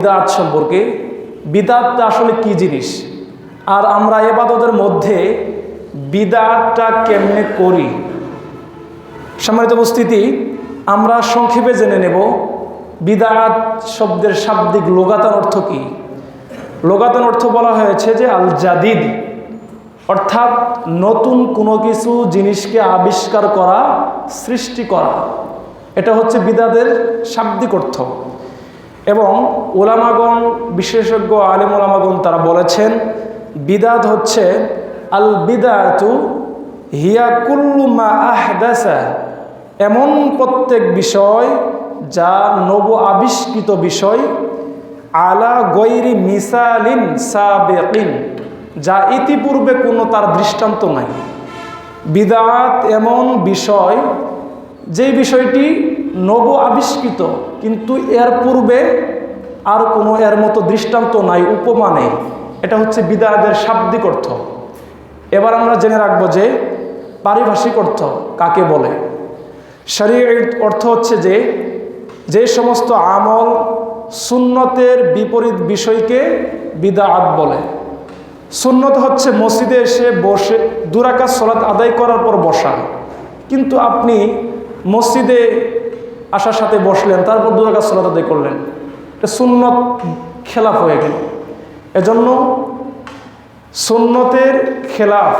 বিদাত সম্পর্কে। বিদাতটা আসলে কি জিনিস? আর আমরা এবাদতের মধ্যে বিদাতটা কেমনে করি? সম্মানিত উপস্থিতি, আমরা সংক্ষেপে জেনে নেব, বিদাত শব্দের শাব্দিক লোগাতান অর্থ কি? লোগাতান অর্থ বলা হয়েছে যে আল জাদিদ অর্থাৎ নতুন কোনো কিছু জিনিসকে আবিষ্কার করা, সৃষ্টি করা। এটা হচ্ছে বিদাদের শাব্দিক অর্থ। এবং ওলামাগণ বিশেষজ্ঞ, আলিম ওলামাগণ তারা বলেছেন, বিদাত হচ্ছে, আল বিদাতু হিয়া কুল্লু মা আহদাসা। এমন প্রত্যেক বিষয় যা নব আবিষ্কৃত বিষয়, আলা গৈরি মিসালিন সাবেকিন, যা ইতিপূর্বে কোনো তার দৃষ্টান্ত নাই। বিদাত এমন বিষয়, যেই বিষয়টি নব আবিষ্কৃত কিন্তু এর পূর্বে আর কোনো এর মতো দৃষ্টান্ত নাই উপমা নেই এটা হচ্ছে বিদায়ের শাব্দিক অর্থ। এবার আমরা জেনে রাখব যে পারিভাষিক অর্থ কাকে বলে। শরীর অর্থ হচ্ছে যে যে সমস্ত আমল সুন্নতের বিপরীত বিষয়কে বিদাআত বলে। সুন্নত হচ্ছে মসজিদে এসে বসে দুরাকা সলাৎ আদায় করার পর বসা। কিন্তু আপনি মসজিদে আসার সাথে বসলেন, তারপর দুরাকা সলাৎ আদায় করলেন। এটা সুন্নত খেলাফ হয়ে গেল। এজন্য সুন্নতের খেলাফ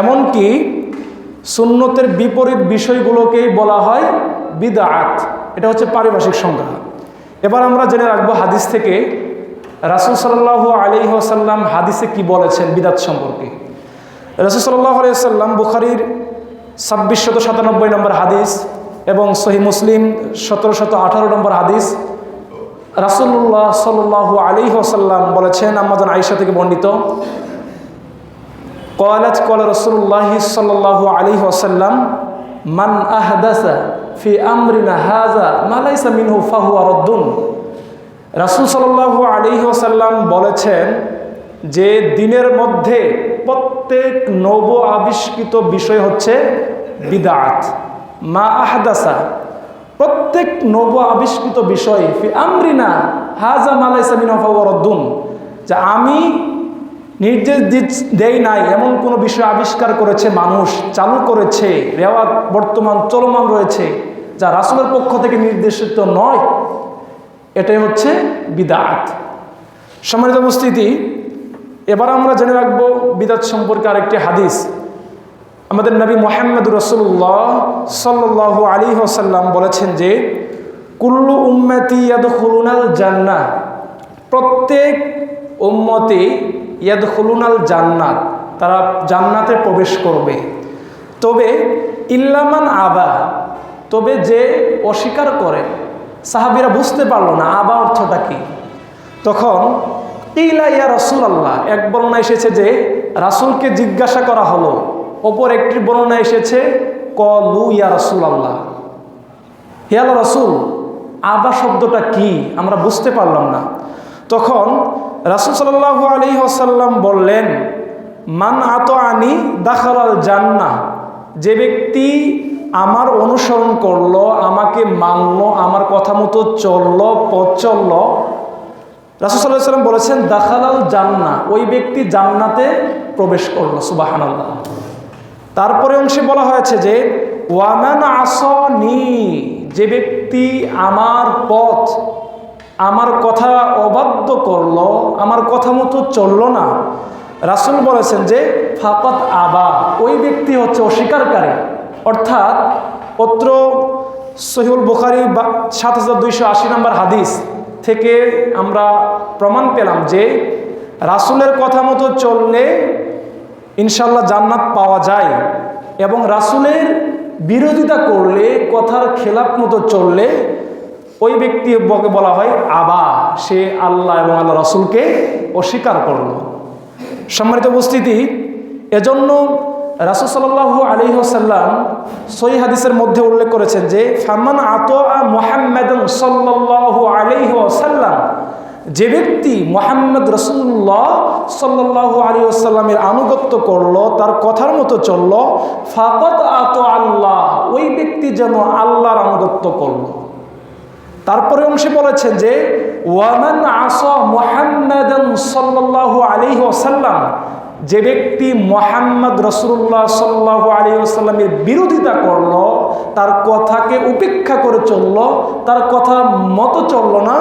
এমনকি সুন্নতের বিপরীত বিষয়গুলোকেই বলা হয় বিদাআত। এটা হচ্ছে পারিভাষিক সংজ্ঞা। এবার আমরা জেনে রাখব হাদিস থেকে রাসুল সাল্লাহ আলী আসাল্লাম হাদিসে কি বলেছেন বিদাত সম্পর্কে। রাসুল সাল্লাহ আলিয়াল্লাম বুখারির ছাব্বিশ শত সাতানব্বই নম্বর হাদিস এবং সহি মুসলিম সতেরো শত আঠারো নম্বর হাদিস। রাসুল্লাহ সাল্লাহ আলী আসাল্লাম বলেছেন আমাদের আইসা থেকে বর্ণিত, কলাত কল রসুল্লাহ সাল্লাহ আলী আসাল্লাম মান আহদাসা ফি আমরিনা হাজা মালাইসা মিনহু ফাহু আরদ্দুন রাসুল সাল্লাহ আলী আসাল্লাম বলেছেন যে দিনের মধ্যে প্রত্যেক নব আবিষ্কৃত বিষয় হচ্ছে বিদাত। মা আহদাসা, প্রত্যেক নব আবিষ্কৃত বিষয়, ফি আমরিনা, হাজা মিনহু ফাহু যে আমি নির্দেশ দেই নাই, এমন কোনো বিষয় আবিষ্কার করেছে মানুষ, চালু করেছে, রেওয়াত বর্তমান চলমান রয়েছে, যা রাসুলের পক্ষ থেকে নির্দেশিত নয়। এটাই হচ্ছে বিদাত। সম্মানিত উপস্থিতি, এবার আমরা জেনে রাখব বিদাত সম্পর্কে আরেকটি হাদিস। আমাদের নবী মোহাম্মদ রসুল্লাহ সাল্লাহ আলী হোসাল্লাম বলেছেন যে, কুল্লু উম্মতি ইয়াদ খুলুনাল জান্না প্রত্যেক উম্মতি ইয়াদ খুলুনাল জান্নাত, তারা জান্নাতে প্রবেশ করবে। তবে ইল্লামান আবা, তবে যে অস্বীকার করে, সাহাবিরা বুঝতে পারল না আবা অর্থটা কি। তখন ইলা ইয়া রসুল আল্লাহ এক বর্ণনা এসেছে যে, রাসুলকে জিজ্ঞাসা করা হলো অপর একটি বর্ণনা এসেছে, কলু ইয়া রসুল আল্লাহ হিয়াল রসুল আবা শব্দটা কি? আমরা বুঝতে পারলাম না। তখন রাসুল সাল্লাহ আলী আসাল্লাম বললেন, মান আত আনি দাখাল জান্না যে ব্যক্তি আমার অনুসরণ করল, আমাকে মানল, আমার কথা মতো চলল, পথ চলল, রাসুল সাল্লাহ সাল্লাম বলেছেন, দাখালাল জান্না ওই ব্যক্তি জান্নাতে প্রবেশ করল সুবাহান তারপরে অংশে বলা হয়েছে যে, ওয়ামান আসনি, যে ব্যক্তি আমার পথ, আমার কথা অবাধ্য করল, আমার কথা মতো চলল না। রাসুল বলেছেন যে ফাকত আবা, ওই ব্যক্তি হচ্ছে অস্বীকারী অর্থাৎ অত্র সহিউল বুখারি বা সাত হাজার দুইশো আশি নম্বর হাদিস থেকে আমরা প্রমাণ পেলাম যে, রাসুলের কথা মতো চললে ইনশাল্লাহ জান্নাত পাওয়া যায়। এবং রাসুলের বিরোধিতা করলে, কথার খেলাপ মতো চললে, ওই ব্যক্তি বলা হয় আবা। সে আল্লাহ এবং আল্লাহ রসুলকে অস্বীকার করল। সম্মানিত উপস্থিতি, এজন্য রাসুল সাল্লাহ আলী সাল্লাম সই হাদিসের মধ্যে উল্লেখ করেছেন যে, ফামান আত মোহাম্মদ সাল্লাহ আলী সাল্লাম যে ব্যক্তি মোহাম্মদ রসুল্লাহ সাল্লাহ আলী আসাল্লামের আনুগত্য করল, তার কথার মতো চলল ফাকত আত আল্লাহ, ওই ব্যক্তি যেন আল্লাহর আনুগত্য করল। তারপরে অংশে বলেছেন যে, ওয়ামান আস মোহাম্মদ সাল্লাহ আলী ওয়াসাল্লাম যে ব্যক্তি মোহাম্মদ রসুল্লাহ সাল্লাহ আলী আসাল্লামের বিরোধিতা করল, তার কথাকে উপেক্ষা করে চলল, তার কথা মতো চলল না,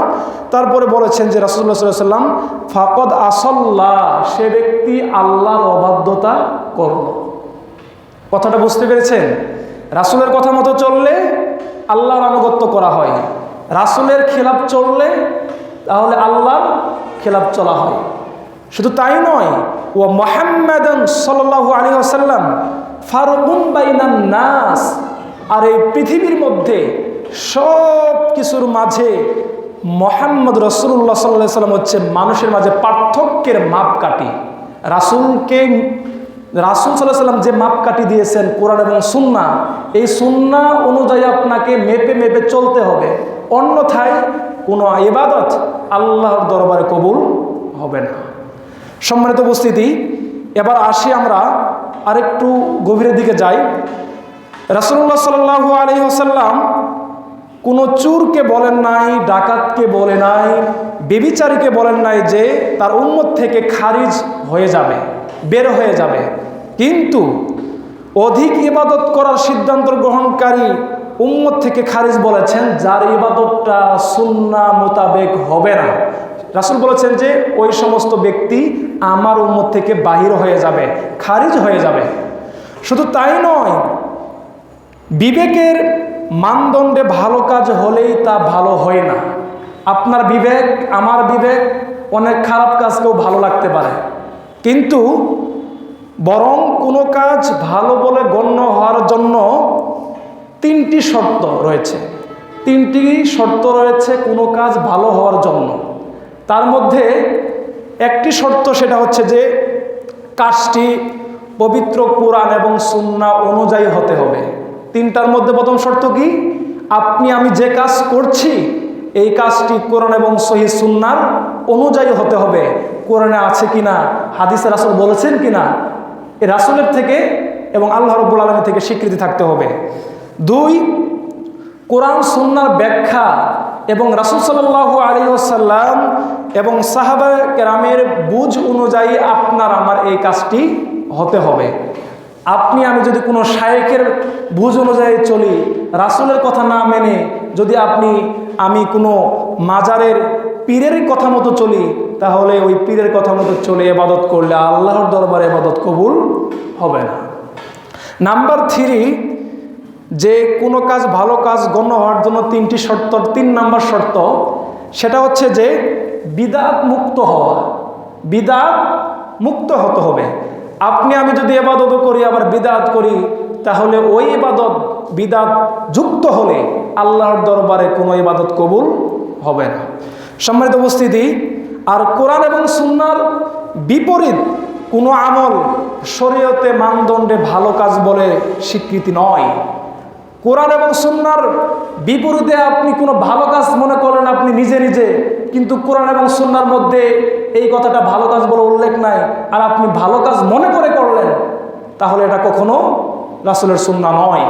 তারপরে বলেছেন যে রাসুল্লাহ সাল্লাম ফাকদ আসল্লাহ সে ব্যক্তি আল্লাহর অবাধ্যতা করল। কথাটা বুঝতে পেরেছেন? রাসুলের কথা মতো চললে আল্লাহর আনুগত্য করা হয় রাসুলের খেলাপ চললে তাহলে আল্লাহর খেলাপ চলা হয়। শুধু তাই নয় ও মোহাম্মদন সাল্লাহ আলী আসাল্লাম ফারুকুম বাইনান নাস আর এই পৃথিবীর মধ্যে সব কিছুর মাঝে মোহাম্মদ রসুল্লাহ সাল্লাহ সাল্লাম হচ্ছে মানুষের মাঝে পার্থক্যের মাপকাঠি। রাসুলকে, রাসুল সাল্লাহ সাল্লাম যে মাপকাঠি দিয়েছেন কোরআন এবং সুন্না এই সুন্না অনুযায়ী আপনাকে মেপে মেপে চলতে হবে। অন্যথায় কোনো ইবাদত আল্লাহর দরবারে কবুল হবে না। সম্মানিত উপস্থিতি, এবার আসি আমরা আরেকটু গভীরের দিকে যাই। রাসুল্লাহ সাল্লাহ আলহি আসাল্লাম কোনো চুরকে বলেন নাই, ডাকাতকে বলে নাই, বেবিচারীকে বলেন নাই যে তার উম্মত থেকে খারিজ হয়ে যাবে, বের হয়ে যাবে। কিন্তু অধিক ইবাদত করার সিদ্ধান্ত গ্রহণকারী উম্মত থেকে খারিজ বলেছেন, যার ইবাদতটা সুন্না মোতাবেক হবে না। রাসুল বলেছেন যে ওই সমস্ত ব্যক্তি আমার উম্মত থেকে বাহির হয়ে যাবে, খারিজ হয়ে যাবে। শুধু তাই নয়, বিবেকের মানদণ্ডে ভালো কাজ হলেই তা ভালো হয় না। আপনার বিবেক, আমার বিবেক অনেক খারাপ কাজকেও ভালো লাগতে পারে। কিন্তু বরং কোনো কাজ ভালো বলে গণ্য হওয়ার জন্য তিনটি শর্ত রয়েছে। তিনটি শর্ত রয়েছে কোনো কাজ ভালো হওয়ার জন্য। তার মধ্যে একটি শর্ত সেটা হচ্ছে যে কাজটি পবিত্র কোরআন এবং সুন্না অনুযায়ী হতে হবে। তিনটার মধ্যে প্রথম শর্ত কি? আপনি, আমি যে কাজ করছি, এই কাজটি কোরআন এবং সহি সুন্নার অনুযায়ী হতে হবে। কোরআনে আছে কিনা? হাদিসে রাসুল বলেছেন কিনা? এই রাসুলের থেকে এবং আল্লাহ রব্বুল আলমী থেকে স্বীকৃতি থাকতে হবে। দুই, কোরআন সুন্নার ব্যাখ্যা এবং রাসুল সাল্লাহ আলী আসাল্লাম এবং সাহাবা কেরামের বুঝ অনুযায়ী আপনার আমার এই কাজটি হতে হবে। আপনি, আমি যদি কোনো শায়েকের বুঝ অনুযায়ী চলি, রাসুলের কথা না মেনে যদি আপনি, আমি কোনো মাজারের পীরের কথা মতো চলি, তাহলে ওই পীরের কথা মতো চলে এবাদত করলে আল্লাহর দরবারে এবাদত কবুল হবে না। নাম্বার থ্রি যে কোনো কাজ ভালো কাজ গণ্য হওয়ার জন্য তিনটি শর্ত, তিন নাম্বার শর্ত, সেটা হচ্ছে যে বিদাত মুক্ত হওয়া, বিদাত মুক্ত হতে হবে। আপনি আমি যদি এবাদত করি, আবার বিদাত করি, তাহলে ওই ইবাদত বিদাত যুক্ত হলে আল্লাহর দরবারে কোনো ইবাদত কবুল হবে না। সম্মানিত উপস্থিতি, আর কোরআন এবং সুন্নার বিপরীত কোনো আমল শরীয়তে মানদণ্ডে ভালো কাজ বলে স্বীকৃতি নয়। কোরআন এবং সুন্নার বিপরীতে আপনি কোনো ভালো কাজ মনে করেন আপনি নিজে নিজে, কিন্তু কোরআন এবং সুন্নার মধ্যে এই কথাটা ভালো কাজ বলে উল্লেখ নাই, আর আপনি ভালো কাজ মনে করে করলেন, তাহলে এটা কখনো রাসুলের সুন্না নয়।